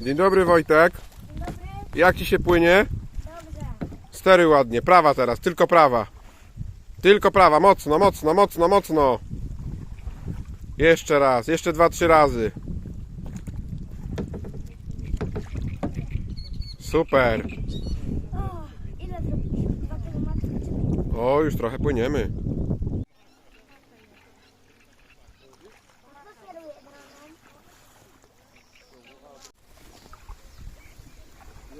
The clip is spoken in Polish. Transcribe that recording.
Dzień dobry Wojtek. Dzień dobry. Jak ci się płynie? Dobrze. Stery ładnie. Prawa teraz, tylko prawa. Tylko prawa, mocno, mocno, mocno, mocno. Jeszcze raz, jeszcze dwa, trzy razy. Super. O, ile zrobiliśmy? Dwa kilometry? O, już trochę płyniemy.